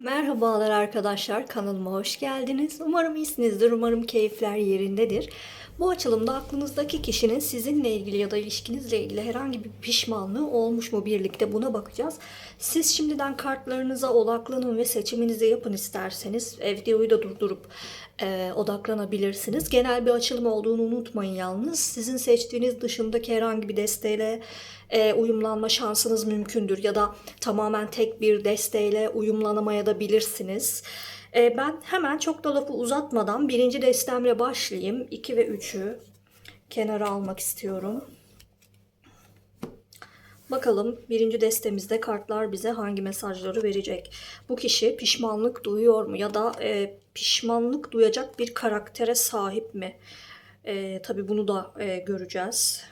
Merhabalar arkadaşlar, kanalıma hoş geldiniz. Umarım iyisinizdir, umarım keyifler yerindedir. Bu açılımda aklınızdaki kişinin sizinle ilgili ya da ilişkinizle ilgili herhangi bir pişmanlığı olmuş mu birlikte buna bakacağız. Siz şimdiden kartlarınıza odaklanın ve seçiminizi yapın isterseniz. E, Videoyu da durdurup e, odaklanabilirsiniz. Genel bir açılım olduğunu unutmayın yalnız. Sizin seçtiğiniz dışındaki herhangi bir desteğiyle e, uyumlanma şansınız mümkündür ya da tamamen tek bir desteğiyle uyumlanamaya da bilirsiniz. E, ben hemen çok da lafı uzatmadan birinci destemle başlayayım. 2 ve 3'ü kenara almak istiyorum. Bakalım birinci destemizde kartlar bize hangi mesajları verecek? Bu kişi pişmanlık duyuyor mu ya da e, pişmanlık duyacak bir karaktere sahip mi? E, tabii bunu da e, göreceğiz.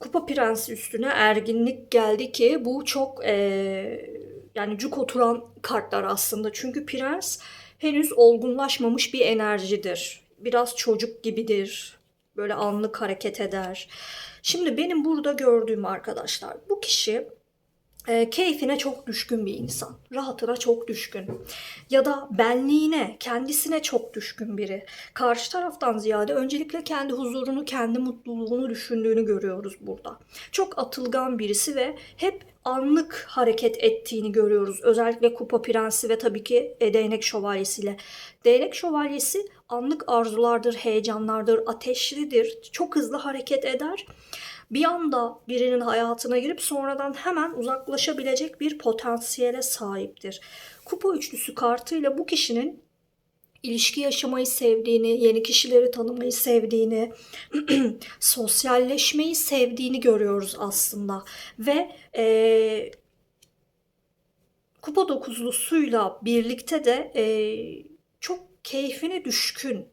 Kupa Prensi üstüne erginlik geldi ki bu çok eee, yani cuk oturan kartlar aslında. Çünkü prens henüz olgunlaşmamış bir enerjidir. Biraz çocuk gibidir. Böyle anlık hareket eder. Şimdi benim burada gördüğüm arkadaşlar bu kişi e, keyfine çok düşkün bir insan. Rahatına çok düşkün. Ya da benliğine, kendisine çok düşkün biri. Karşı taraftan ziyade öncelikle kendi huzurunu, kendi mutluluğunu düşündüğünü görüyoruz burada. Çok atılgan birisi ve hep anlık hareket ettiğini görüyoruz. Özellikle Kupa Prensi ve tabii ki e, Değnek Şövalyesi'yle. Değnek Şövalyesi anlık arzulardır, heyecanlardır, ateşlidir. Çok hızlı hareket eder bir anda birinin hayatına girip sonradan hemen uzaklaşabilecek bir potansiyele sahiptir. Kupa üçlüsü kartıyla bu kişinin ilişki yaşamayı sevdiğini, yeni kişileri tanımayı sevdiğini, sosyalleşmeyi sevdiğini görüyoruz aslında. Ve eee kupa dokuzlusuyla birlikte de eee, çok keyfine düşkün,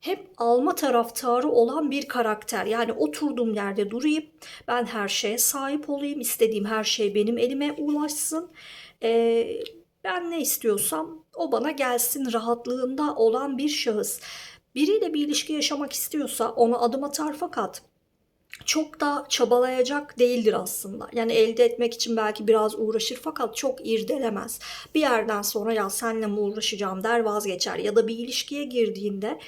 hep alma taraftarı olan bir karakter. Yani oturduğum yerde durayım, ben her şeye sahip olayım, istediğim her şey benim elime ulaşsın. Ee, ben ne istiyorsam o bana gelsin rahatlığında olan bir şahıs. Biriyle bir ilişki yaşamak istiyorsa ona adım atar fakat çok da çabalayacak değildir aslında. Yani elde etmek için belki biraz uğraşır fakat çok irdelemez. Bir yerden sonra ya senle mi uğraşacağım der vazgeçer. Ya da bir ilişkiye girdiğinde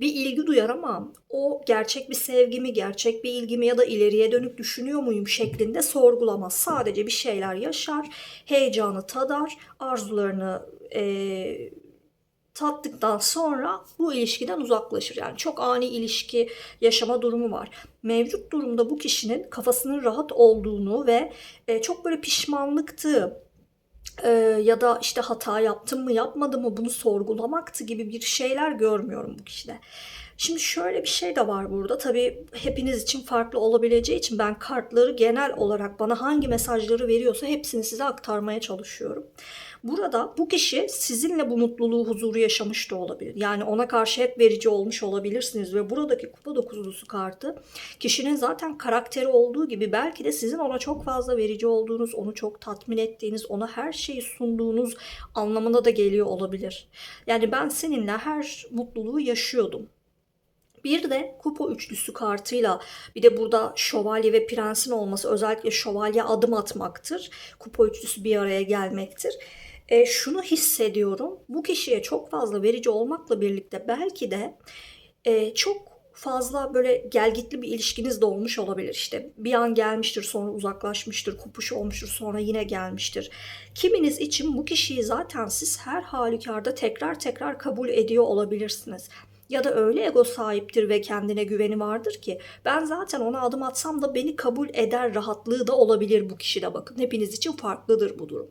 bir ilgi duyar ama o gerçek bir sevgi mi, gerçek bir ilgi mi ya da ileriye dönük düşünüyor muyum şeklinde sorgulamaz. Sadece bir şeyler yaşar, heyecanı tadar, arzularını eee tattıktan sonra bu ilişkiden uzaklaşır. Yani çok ani ilişki yaşama durumu var. Mevcut durumda bu kişinin kafasının rahat olduğunu ve e, çok böyle pişmanlıktı e, ya da işte hata yaptım mı yapmadım mı bunu sorgulamaktı gibi bir şeyler görmüyorum bu kişide. Şimdi şöyle bir şey de var burada. Tabii hepiniz için farklı olabileceği için ben kartları genel olarak bana hangi mesajları veriyorsa hepsini size aktarmaya çalışıyorum. Burada bu kişi sizinle bu mutluluğu, huzuru yaşamış da olabilir. Yani ona karşı hep verici olmuş olabilirsiniz ve buradaki kupa dokuzlusu kartı kişinin zaten karakteri olduğu gibi belki de sizin ona çok fazla verici olduğunuz, onu çok tatmin ettiğiniz, ona her şeyi sunduğunuz anlamına da geliyor olabilir. Yani ben seninle her mutluluğu yaşıyordum. Bir de kupa üçlüsü kartıyla bir de burada şövalye ve prensin olması özellikle şövalye adım atmaktır. Kupa üçlüsü bir araya gelmektir. E, şunu hissediyorum. Bu kişiye çok fazla verici olmakla birlikte belki de e, çok fazla böyle gelgitli bir ilişkiniz de olmuş olabilir. İşte bir an gelmiştir sonra uzaklaşmıştır, kopuş olmuştur sonra yine gelmiştir. Kiminiz için bu kişiyi zaten siz her halükarda tekrar tekrar kabul ediyor olabilirsiniz. Ya da öyle ego sahiptir ve kendine güveni vardır ki ben zaten ona adım atsam da beni kabul eder rahatlığı da olabilir bu kişide bakın. Hepiniz için farklıdır bu durum.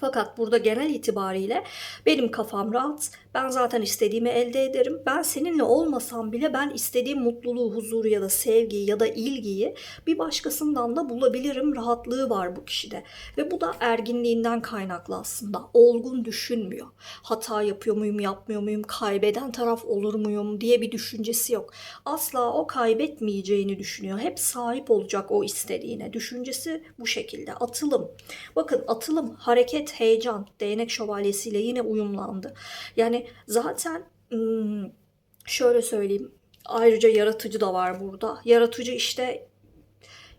Fakat burada genel itibariyle benim kafam rahat. Ben zaten istediğimi elde ederim. Ben seninle olmasam bile ben istediğim mutluluğu, huzuru ya da sevgiyi ya da ilgiyi bir başkasından da bulabilirim. Rahatlığı var bu kişide. Ve bu da erginliğinden kaynaklı aslında. Olgun düşünmüyor. Hata yapıyor muyum, yapmıyor muyum, kaybeden taraf olur muyum diye bir düşüncesi yok. Asla o kaybetmeyeceğini düşünüyor. Hep sahip olacak o istediğine. Düşüncesi bu şekilde. Atılım. Bakın atılım, hareket, heyecan, değnek şövalyesiyle yine uyumlandı. Yani zaten şöyle söyleyeyim. Ayrıca yaratıcı da var burada. Yaratıcı işte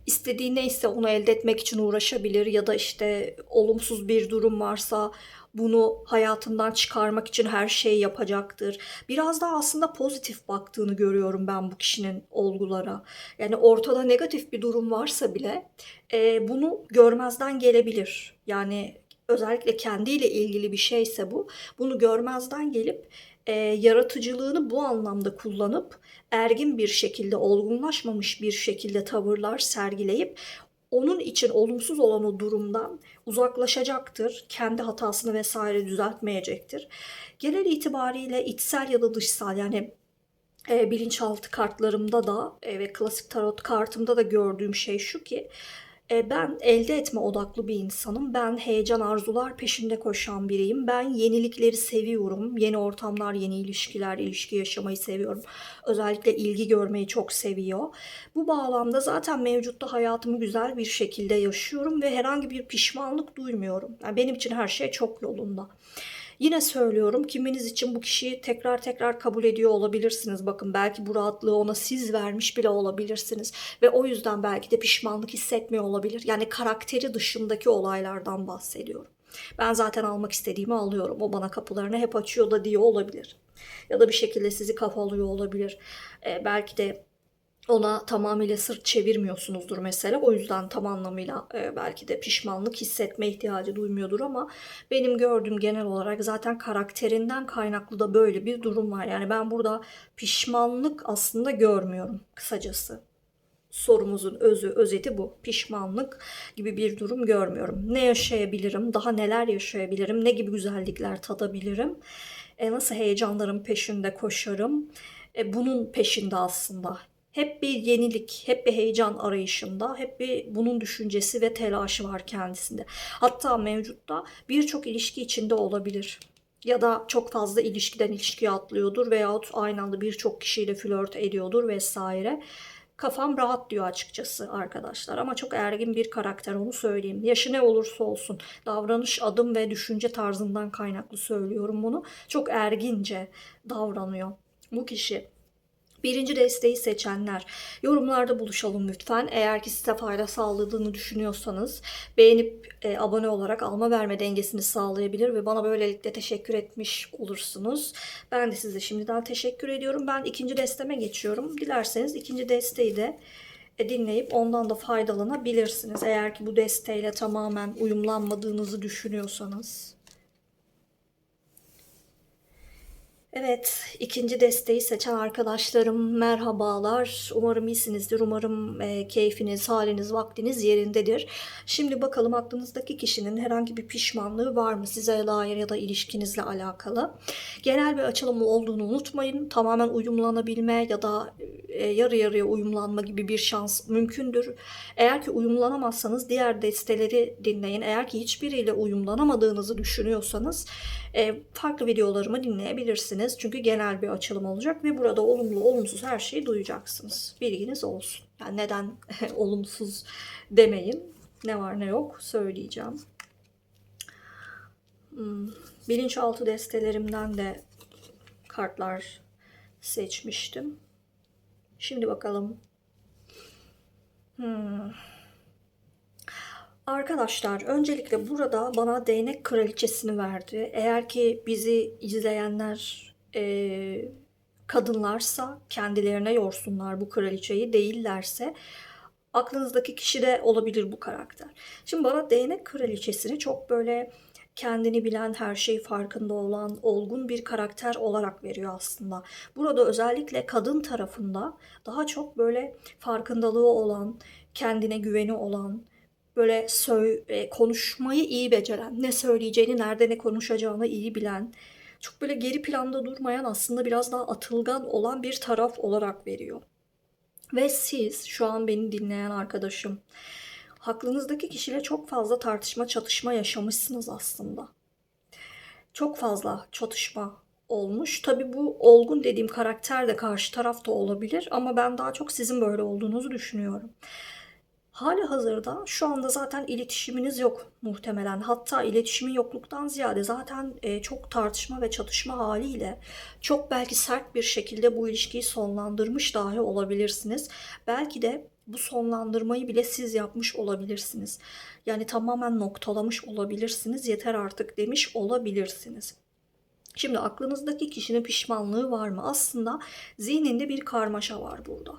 istediği neyse onu elde etmek için uğraşabilir ya da işte olumsuz bir durum varsa bunu hayatından çıkarmak için her şeyi yapacaktır. Biraz daha aslında pozitif baktığını görüyorum ben bu kişinin olgulara. Yani ortada negatif bir durum varsa bile e, bunu görmezden gelebilir. Yani özellikle kendiyle ilgili bir şeyse bu, bunu görmezden gelip e, yaratıcılığını bu anlamda kullanıp ergin bir şekilde, olgunlaşmamış bir şekilde tavırlar sergileyip onun için olumsuz olan o durumdan uzaklaşacaktır. Kendi hatasını vesaire düzeltmeyecektir. Genel itibariyle içsel ya da dışsal yani e, bilinçaltı kartlarımda da e, ve klasik tarot kartımda da gördüğüm şey şu ki e, ben elde etme odaklı bir insanım. Ben heyecan arzular peşinde koşan biriyim. Ben yenilikleri seviyorum. Yeni ortamlar, yeni ilişkiler, ilişki yaşamayı seviyorum. Özellikle ilgi görmeyi çok seviyor. Bu bağlamda zaten mevcutta hayatımı güzel bir şekilde yaşıyorum ve herhangi bir pişmanlık duymuyorum. Yani benim için her şey çok yolunda. Yine söylüyorum kiminiz için bu kişiyi tekrar tekrar kabul ediyor olabilirsiniz. Bakın belki bu rahatlığı ona siz vermiş bile olabilirsiniz. Ve o yüzden belki de pişmanlık hissetmiyor olabilir. Yani karakteri dışındaki olaylardan bahsediyorum. Ben zaten almak istediğimi alıyorum. O bana kapılarını hep açıyor da diyor olabilir. Ya da bir şekilde sizi kafalıyor olabilir. Ee, belki de ona tamamıyla sırt çevirmiyorsunuzdur mesela. O yüzden tam anlamıyla e, belki de pişmanlık hissetme ihtiyacı duymuyordur ama benim gördüğüm genel olarak zaten karakterinden kaynaklı da böyle bir durum var. Yani ben burada pişmanlık aslında görmüyorum kısacası. Sorumuzun özü, özeti bu. Pişmanlık gibi bir durum görmüyorum. Ne yaşayabilirim, daha neler yaşayabilirim, ne gibi güzellikler tadabilirim, e, nasıl heyecanların peşinde koşarım, e, bunun peşinde aslında hep bir yenilik, hep bir heyecan arayışında, hep bir bunun düşüncesi ve telaşı var kendisinde. Hatta mevcutta birçok ilişki içinde olabilir. Ya da çok fazla ilişkiden ilişkiye atlıyordur veyahut aynı anda birçok kişiyle flört ediyordur vesaire. Kafam rahat diyor açıkçası arkadaşlar ama çok ergin bir karakter onu söyleyeyim. Yaşı ne olursa olsun davranış, adım ve düşünce tarzından kaynaklı söylüyorum bunu. Çok ergince davranıyor bu kişi. Birinci desteği seçenler yorumlarda buluşalım lütfen. Eğer ki size fayda sağladığını düşünüyorsanız beğenip e, abone olarak alma verme dengesini sağlayabilir ve bana böylelikle teşekkür etmiş olursunuz. Ben de size şimdiden teşekkür ediyorum. Ben ikinci desteme geçiyorum. Dilerseniz ikinci desteği de e, dinleyip ondan da faydalanabilirsiniz. Eğer ki bu desteğiyle tamamen uyumlanmadığınızı düşünüyorsanız. Evet, ikinci desteği seçen arkadaşlarım merhabalar. Umarım iyisinizdir. Umarım e, keyfiniz, haliniz, vaktiniz yerindedir. Şimdi bakalım aklınızdaki kişinin herhangi bir pişmanlığı var mı size dair ya da ilişkinizle alakalı. Genel bir açılım olduğunu unutmayın. Tamamen uyumlanabilme ya da e, yarı yarıya uyumlanma gibi bir şans mümkündür. Eğer ki uyumlanamazsanız diğer desteleri dinleyin. Eğer ki hiçbiriyle uyumlanamadığınızı düşünüyorsanız e, farklı videolarımı dinleyebilirsiniz. Çünkü genel bir açılım olacak ve burada olumlu olumsuz her şeyi duyacaksınız. Bilginiz olsun. Yani neden olumsuz demeyin. Ne var ne yok söyleyeceğim. Hmm, bilinçaltı destelerimden de kartlar seçmiştim. Şimdi bakalım. Hmm. Arkadaşlar öncelikle burada bana değnek kraliçesini verdi. Eğer ki bizi izleyenler e, kadınlarsa kendilerine yorsunlar bu kraliçeyi değillerse aklınızdaki kişi de olabilir bu karakter. Şimdi bana değnek kraliçesini çok böyle kendini bilen, her şey farkında olan, olgun bir karakter olarak veriyor aslında. Burada özellikle kadın tarafında daha çok böyle farkındalığı olan, kendine güveni olan, böyle sö- e, konuşmayı iyi beceren, ne söyleyeceğini, nerede ne konuşacağını iyi bilen, çok böyle geri planda durmayan aslında biraz daha atılgan olan bir taraf olarak veriyor. Ve siz şu an beni dinleyen arkadaşım aklınızdaki kişiyle çok fazla tartışma, çatışma yaşamışsınız aslında. Çok fazla çatışma olmuş. Tabii bu olgun dediğim karakter de karşı tarafta olabilir ama ben daha çok sizin böyle olduğunuzu düşünüyorum. Hali hazırda şu anda zaten iletişiminiz yok muhtemelen. Hatta iletişimin yokluktan ziyade zaten e, çok tartışma ve çatışma haliyle çok belki sert bir şekilde bu ilişkiyi sonlandırmış dahi olabilirsiniz. Belki de bu sonlandırmayı bile siz yapmış olabilirsiniz. Yani tamamen noktalamış olabilirsiniz. Yeter artık demiş olabilirsiniz. Şimdi aklınızdaki kişinin pişmanlığı var mı? Aslında zihninde bir karmaşa var burada.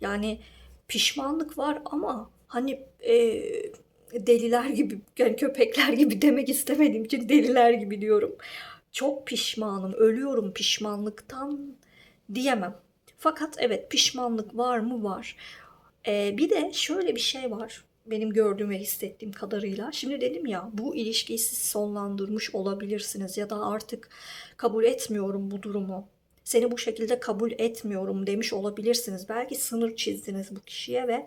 Yani pişmanlık var ama hani e, deliler gibi yani köpekler gibi demek istemediğim için deliler gibi diyorum. Çok pişmanım, ölüyorum pişmanlıktan diyemem. Fakat evet pişmanlık var mı? Var. E, bir de şöyle bir şey var benim gördüğüm ve hissettiğim kadarıyla. Şimdi dedim ya bu ilişkiyi siz sonlandırmış olabilirsiniz ya da artık kabul etmiyorum bu durumu. Seni bu şekilde kabul etmiyorum demiş olabilirsiniz. Belki sınır çizdiniz bu kişiye ve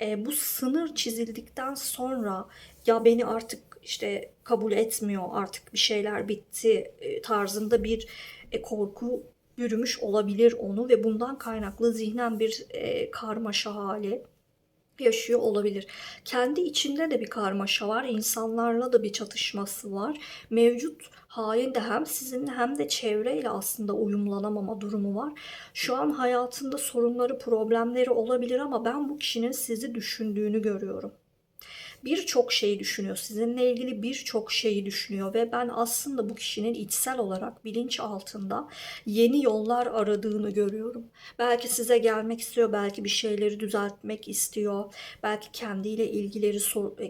e, bu sınır çizildikten sonra ya beni artık işte kabul etmiyor artık bir şeyler bitti e, tarzında bir e, korku bürümüş olabilir onu ve bundan kaynaklı zihnen bir e, karmaşa hali yaşıyor olabilir. Kendi içinde de bir karmaşa var. insanlarla da bir çatışması var. Mevcut halinde hem sizinle hem de çevreyle aslında uyumlanamama durumu var. Şu an hayatında sorunları, problemleri olabilir ama ben bu kişinin sizi düşündüğünü görüyorum birçok şeyi düşünüyor. Sizinle ilgili birçok şeyi düşünüyor ve ben aslında bu kişinin içsel olarak bilinç altında yeni yollar aradığını görüyorum. Belki size gelmek istiyor, belki bir şeyleri düzeltmek istiyor. Belki kendiyle ilgileri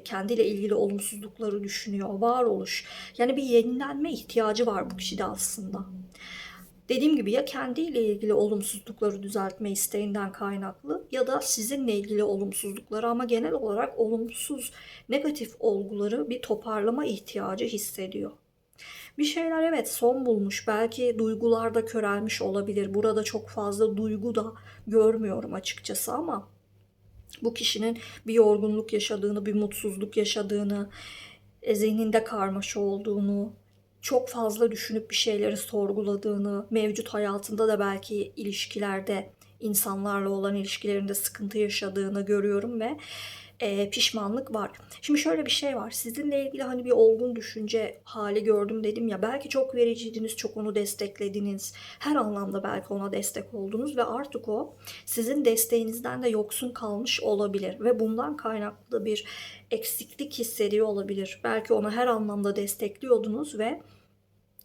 kendiyle ilgili olumsuzlukları düşünüyor. Varoluş. Yani bir yenilenme ihtiyacı var bu kişide aslında. Dediğim gibi ya kendiyle ilgili olumsuzlukları düzeltme isteğinden kaynaklı ya da sizinle ilgili olumsuzlukları ama genel olarak olumsuz negatif olguları bir toparlama ihtiyacı hissediyor. Bir şeyler evet son bulmuş. Belki duygularda körelmiş olabilir. Burada çok fazla duygu da görmüyorum açıkçası ama bu kişinin bir yorgunluk yaşadığını, bir mutsuzluk yaşadığını, e, zihninde karmaşa olduğunu, çok fazla düşünüp bir şeyleri sorguladığını, mevcut hayatında da belki ilişkilerde insanlarla olan ilişkilerinde sıkıntı yaşadığını görüyorum ve e, pişmanlık var. Şimdi şöyle bir şey var. Sizinle ilgili hani bir olgun düşünce hali gördüm dedim ya. Belki çok vericiydiniz, çok onu desteklediniz. Her anlamda belki ona destek oldunuz ve artık o sizin desteğinizden de yoksun kalmış olabilir ve bundan kaynaklı bir eksiklik hissediyor olabilir. Belki onu her anlamda destekliyordunuz ve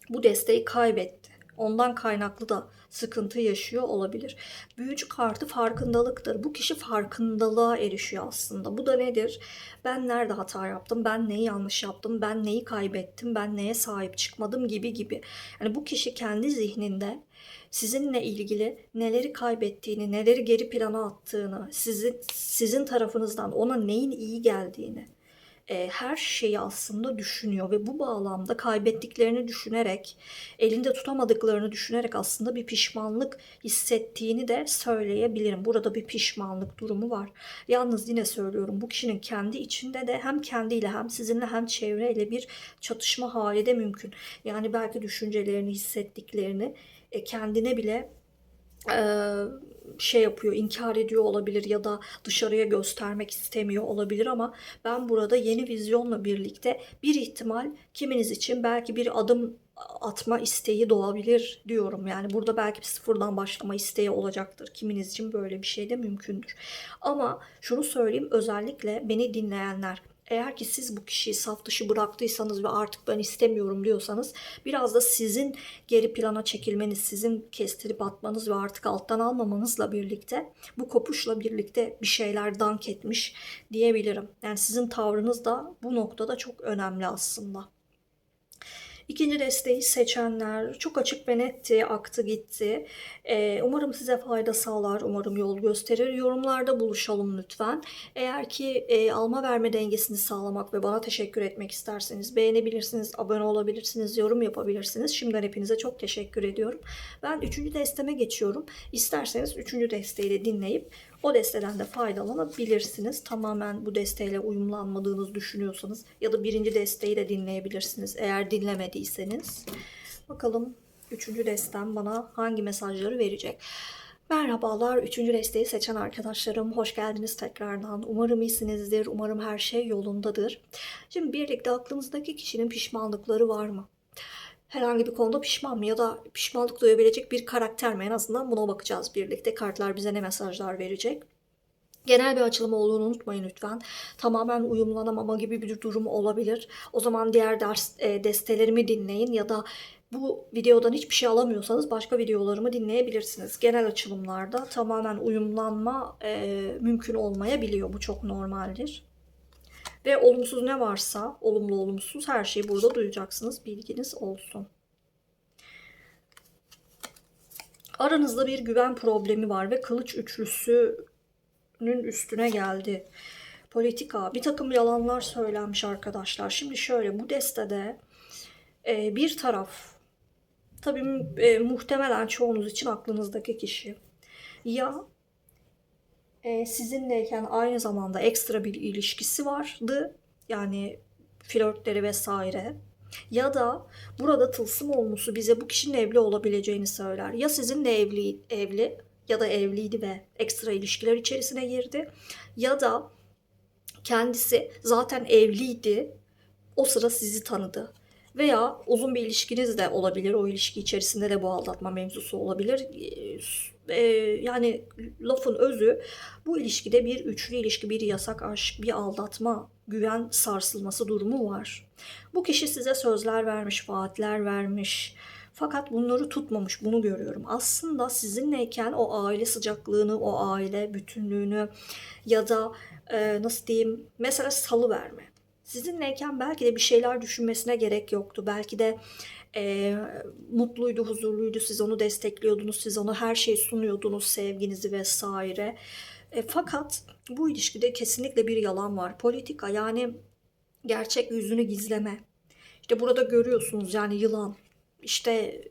bu desteği kaybetti. Ondan kaynaklı da sıkıntı yaşıyor olabilir. Büyücü kartı farkındalıktır. Bu kişi farkındalığa erişiyor aslında. Bu da nedir? Ben nerede hata yaptım? Ben neyi yanlış yaptım? Ben neyi kaybettim? Ben neye sahip çıkmadım gibi gibi. Yani bu kişi kendi zihninde sizinle ilgili neleri kaybettiğini, neleri geri plana attığını, sizin sizin tarafınızdan ona neyin iyi geldiğini e, her şeyi aslında düşünüyor ve bu bağlamda kaybettiklerini düşünerek, elinde tutamadıklarını düşünerek aslında bir pişmanlık hissettiğini de söyleyebilirim. Burada bir pişmanlık durumu var. Yalnız yine söylüyorum bu kişinin kendi içinde de hem kendiyle hem sizinle hem çevreyle bir çatışma hali de mümkün. Yani belki düşüncelerini, hissettiklerini e, kendine bile şey yapıyor, inkar ediyor olabilir ya da dışarıya göstermek istemiyor olabilir ama ben burada yeni vizyonla birlikte bir ihtimal kiminiz için belki bir adım atma isteği doğabilir diyorum. Yani burada belki bir sıfırdan başlama isteği olacaktır. Kiminiz için böyle bir şey de mümkündür. Ama şunu söyleyeyim özellikle beni dinleyenler eğer ki siz bu kişiyi saf dışı bıraktıysanız ve artık ben istemiyorum diyorsanız biraz da sizin geri plana çekilmeniz, sizin kestirip atmanız ve artık alttan almamanızla birlikte bu kopuşla birlikte bir şeyler dank etmiş diyebilirim. Yani sizin tavrınız da bu noktada çok önemli aslında. İkinci desteği seçenler çok açık ve netti, aktı gitti. Ee, umarım size fayda sağlar, umarım yol gösterir. Yorumlarda buluşalım lütfen. Eğer ki e, alma verme dengesini sağlamak ve bana teşekkür etmek isterseniz beğenebilirsiniz, abone olabilirsiniz, yorum yapabilirsiniz. Şimdiden hepinize çok teşekkür ediyorum. Ben üçüncü desteme geçiyorum. İsterseniz üçüncü desteği de dinleyip o desteden de faydalanabilirsiniz. Tamamen bu desteğiyle uyumlanmadığınızı düşünüyorsanız ya da birinci desteği de dinleyebilirsiniz eğer dinlemediyseniz. Bakalım üçüncü destem bana hangi mesajları verecek. Merhabalar, üçüncü desteği seçen arkadaşlarım. Hoş geldiniz tekrardan. Umarım iyisinizdir. Umarım her şey yolundadır. Şimdi birlikte aklımızdaki kişinin pişmanlıkları var mı? Herhangi bir konuda pişman mı ya da pişmanlık duyabilecek bir karakter mi? En azından buna bakacağız birlikte. Kartlar bize ne mesajlar verecek? Genel bir açılım olduğunu unutmayın lütfen. Tamamen uyumlanamama gibi bir durum olabilir. O zaman diğer ders e, destelerimi dinleyin ya da bu videodan hiçbir şey alamıyorsanız başka videolarımı dinleyebilirsiniz. Genel açılımlarda tamamen uyumlanma e, mümkün olmayabiliyor. Bu çok normaldir. Ve olumsuz ne varsa, olumlu olumsuz her şeyi burada duyacaksınız. Bilginiz olsun. Aranızda bir güven problemi var ve kılıç üçlüsünün üstüne geldi. Politika, bir takım yalanlar söylenmiş arkadaşlar. Şimdi şöyle bu destede e, bir taraf, tabii e, muhtemelen çoğunuz için aklınızdaki kişi ya e, sizinleyken aynı zamanda ekstra bir ilişkisi vardı. Yani flörtleri vesaire. Ya da burada tılsım olmusu bize bu kişinin evli olabileceğini söyler. Ya sizinle evli, evli ya da evliydi ve ekstra ilişkiler içerisine girdi. Ya da kendisi zaten evliydi. O sıra sizi tanıdı. Veya uzun bir ilişkiniz de olabilir. O ilişki içerisinde de bu aldatma mevzusu olabilir. Ee, yani lafın özü bu ilişkide bir üçlü ilişki, bir yasak aşk, bir aldatma, güven sarsılması durumu var. Bu kişi size sözler vermiş, vaatler vermiş. Fakat bunları tutmamış, bunu görüyorum. Aslında sizinleyken o aile sıcaklığını, o aile bütünlüğünü ya da e, nasıl diyeyim, mesela salı verme. Sizinleyken belki de bir şeyler düşünmesine gerek yoktu. Belki de e, mutluydu, huzurluydu. Siz onu destekliyordunuz, siz ona her şeyi sunuyordunuz, sevginizi vesaire. E, fakat bu ilişkide kesinlikle bir yalan var. Politika yani gerçek yüzünü gizleme. İşte burada görüyorsunuz yani yılan. İşte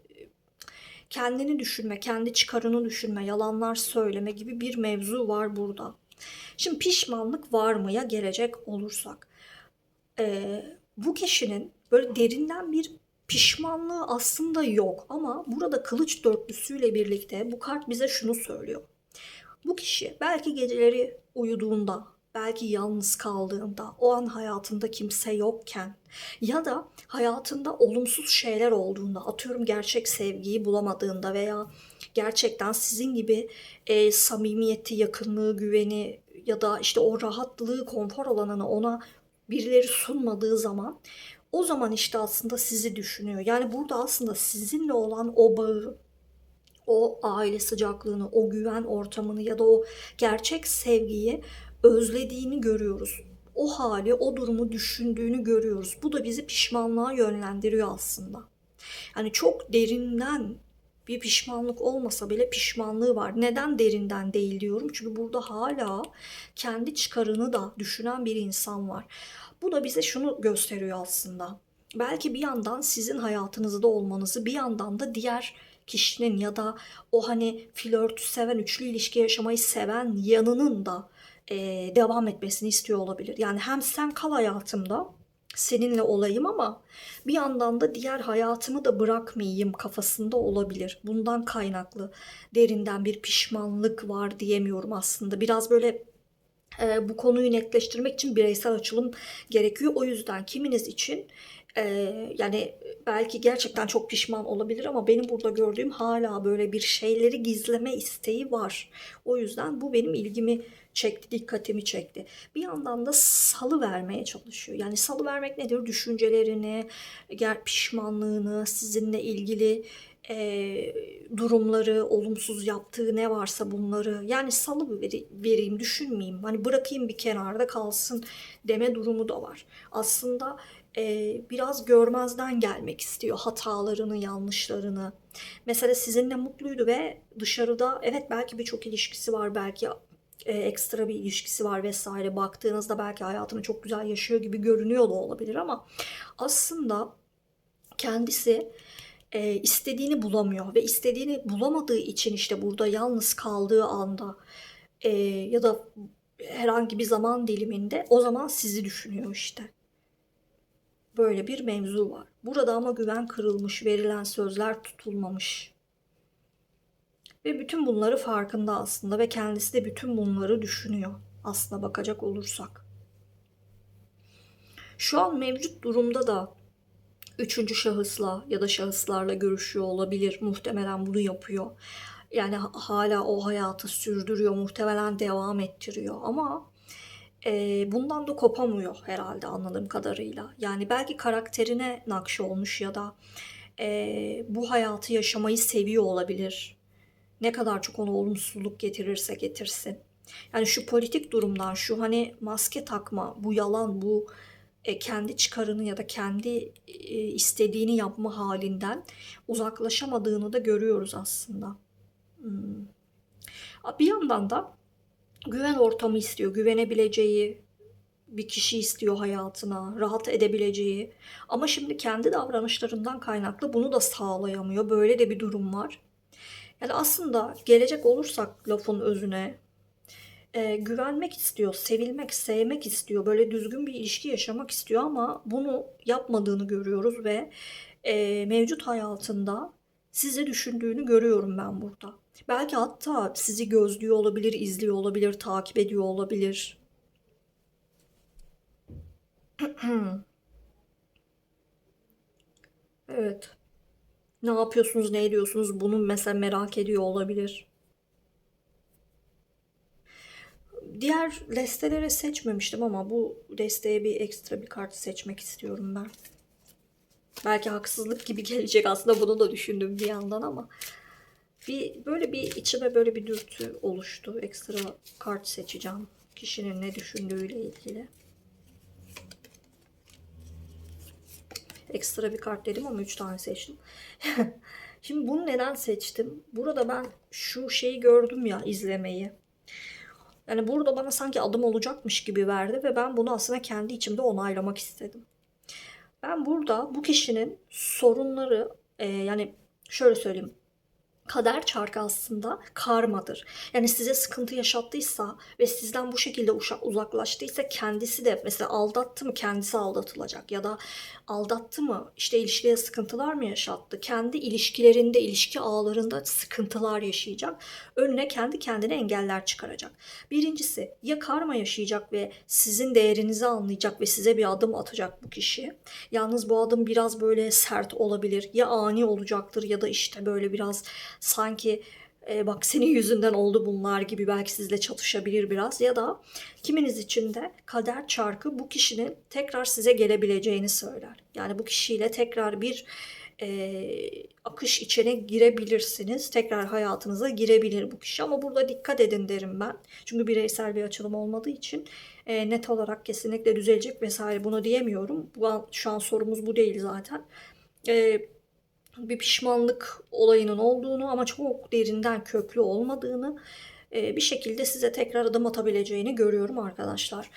kendini düşünme, kendi çıkarını düşünme, yalanlar söyleme gibi bir mevzu var burada. Şimdi pişmanlık var mıya gelecek olursak. Ee, bu kişinin böyle derinden bir pişmanlığı aslında yok ama burada kılıç dörtlüsüyle birlikte bu kart bize şunu söylüyor. Bu kişi belki geceleri uyuduğunda, belki yalnız kaldığında, o an hayatında kimse yokken ya da hayatında olumsuz şeyler olduğunda, atıyorum gerçek sevgiyi bulamadığında veya gerçekten sizin gibi e, samimiyeti, yakınlığı, güveni ya da işte o rahatlığı, konfor alanını ona birileri sunmadığı zaman o zaman işte aslında sizi düşünüyor. Yani burada aslında sizinle olan o bağı, o aile sıcaklığını, o güven ortamını ya da o gerçek sevgiyi özlediğini görüyoruz. O hali, o durumu düşündüğünü görüyoruz. Bu da bizi pişmanlığa yönlendiriyor aslında. Yani çok derinden bir pişmanlık olmasa bile pişmanlığı var. Neden derinden değil diyorum? Çünkü burada hala kendi çıkarını da düşünen bir insan var. Bu da bize şunu gösteriyor aslında. Belki bir yandan sizin hayatınızda olmanızı, bir yandan da diğer kişinin ya da o hani flört seven, üçlü ilişki yaşamayı seven yanının da e, devam etmesini istiyor olabilir. Yani hem sen kal hayatımda seninle olayım ama bir yandan da diğer hayatımı da bırakmayayım kafasında olabilir. Bundan kaynaklı derinden bir pişmanlık var diyemiyorum aslında. Biraz böyle e, bu konuyu netleştirmek için bireysel açılım gerekiyor. O yüzden kiminiz için e, yani belki gerçekten çok pişman olabilir ama benim burada gördüğüm hala böyle bir şeyleri gizleme isteği var. O yüzden bu benim ilgimi çekti, dikkatimi çekti. Bir yandan da salı vermeye çalışıyor. Yani salı vermek nedir? Düşüncelerini, pişmanlığını, sizinle ilgili e, durumları, olumsuz yaptığı ne varsa bunları yani salı vereyim, düşünmeyeyim. Hani bırakayım bir kenarda kalsın deme durumu da var. Aslında e, biraz görmezden gelmek istiyor hatalarını, yanlışlarını. Mesela sizinle mutluydu ve dışarıda evet belki birçok ilişkisi var, belki e, ekstra bir ilişkisi var vesaire. Baktığınızda belki hayatını çok güzel yaşıyor gibi görünüyor da olabilir ama aslında kendisi e, istediğini bulamıyor ve istediğini bulamadığı için işte burada yalnız kaldığı anda e, ya da herhangi bir zaman diliminde o zaman sizi düşünüyor işte. Böyle bir mevzu var. Burada ama güven kırılmış, verilen sözler tutulmamış. Ve bütün bunları farkında aslında ve kendisi de bütün bunları düşünüyor aslına bakacak olursak. Şu an mevcut durumda da üçüncü şahısla ya da şahıslarla görüşüyor olabilir. Muhtemelen bunu yapıyor. Yani ha- hala o hayatı sürdürüyor, muhtemelen devam ettiriyor ama e, bundan da kopamıyor herhalde anladığım kadarıyla. Yani belki karakterine nakş olmuş ya da e, bu hayatı yaşamayı seviyor olabilir. Ne kadar çok ona olumsuzluk getirirse getirsin. Yani şu politik durumdan, şu hani maske takma, bu yalan, bu e, kendi çıkarını ya da kendi e, istediğini yapma halinden uzaklaşamadığını da görüyoruz aslında. Hmm. Bir yandan da güven ortamı istiyor, güvenebileceği bir kişi istiyor hayatına, rahat edebileceği. Ama şimdi kendi davranışlarından kaynaklı bunu da sağlayamıyor. Böyle de bir durum var. Yani aslında gelecek olursak lafın özüne, e, güvenmek istiyor, sevilmek, sevmek istiyor, böyle düzgün bir ilişki yaşamak istiyor ama bunu yapmadığını görüyoruz ve e, mevcut hayatında sizi düşündüğünü görüyorum ben burada. Belki hatta sizi gözlüyor olabilir, izliyor olabilir, takip ediyor olabilir. Evet. Ne yapıyorsunuz, ne ediyorsunuz bunu mesela merak ediyor olabilir. Diğer desteleri seçmemiştim ama bu desteye bir ekstra bir kart seçmek istiyorum ben. Belki haksızlık gibi gelecek aslında bunu da düşündüm bir yandan ama bir böyle bir içime böyle bir dürtü oluştu. Ekstra kart seçeceğim. Kişinin ne düşündüğüyle ilgili. Ekstra bir kart dedim ama 3 tane seçtim. Şimdi bunu neden seçtim? Burada ben şu şeyi gördüm ya izlemeyi. Yani burada bana sanki adım olacakmış gibi verdi ve ben bunu aslında kendi içimde onaylamak istedim. Ben burada bu kişinin sorunları e, yani şöyle söyleyeyim kader çarkı aslında karmadır. Yani size sıkıntı yaşattıysa ve sizden bu şekilde uzaklaştıysa kendisi de mesela aldattı mı kendisi aldatılacak ya da aldattı mı işte ilişkide sıkıntılar mı yaşattı? Kendi ilişkilerinde, ilişki ağlarında sıkıntılar yaşayacak. Önüne kendi kendine engeller çıkaracak. Birincisi ya karma yaşayacak ve sizin değerinizi anlayacak ve size bir adım atacak bu kişi. Yalnız bu adım biraz böyle sert olabilir. Ya ani olacaktır ya da işte böyle biraz sanki e, bak senin yüzünden oldu bunlar gibi belki sizle çatışabilir biraz ya da kiminiz için de kader çarkı bu kişinin tekrar size gelebileceğini söyler. Yani bu kişiyle tekrar bir e, akış içine girebilirsiniz. Tekrar hayatınıza girebilir bu kişi ama burada dikkat edin derim ben. Çünkü bireysel bir açılım olmadığı için e, net olarak kesinlikle düzelecek vesaire bunu diyemiyorum. Bu an, şu an sorumuz bu değil zaten. E, bir pişmanlık olayının olduğunu ama çok derinden köklü olmadığını e, bir şekilde size tekrar adım atabileceğini görüyorum arkadaşlar.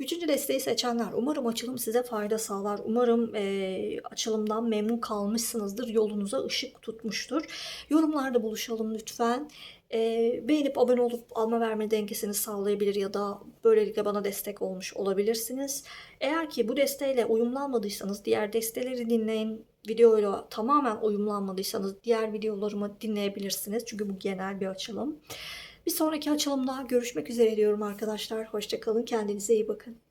Üçüncü desteği seçenler umarım açılım size fayda sağlar. Umarım e, açılımdan memnun kalmışsınızdır. Yolunuza ışık tutmuştur. Yorumlarda buluşalım lütfen. E, beğenip abone olup alma verme dengesini sağlayabilir ya da böylelikle bana destek olmuş olabilirsiniz. Eğer ki bu desteğiyle uyumlanmadıysanız diğer desteleri dinleyin. Videoyla tamamen uyumlanmadıysanız diğer videolarımı dinleyebilirsiniz. Çünkü bu genel bir açılım. Bir sonraki açılımda görüşmek üzere diyorum arkadaşlar. Hoşçakalın. Kendinize iyi bakın.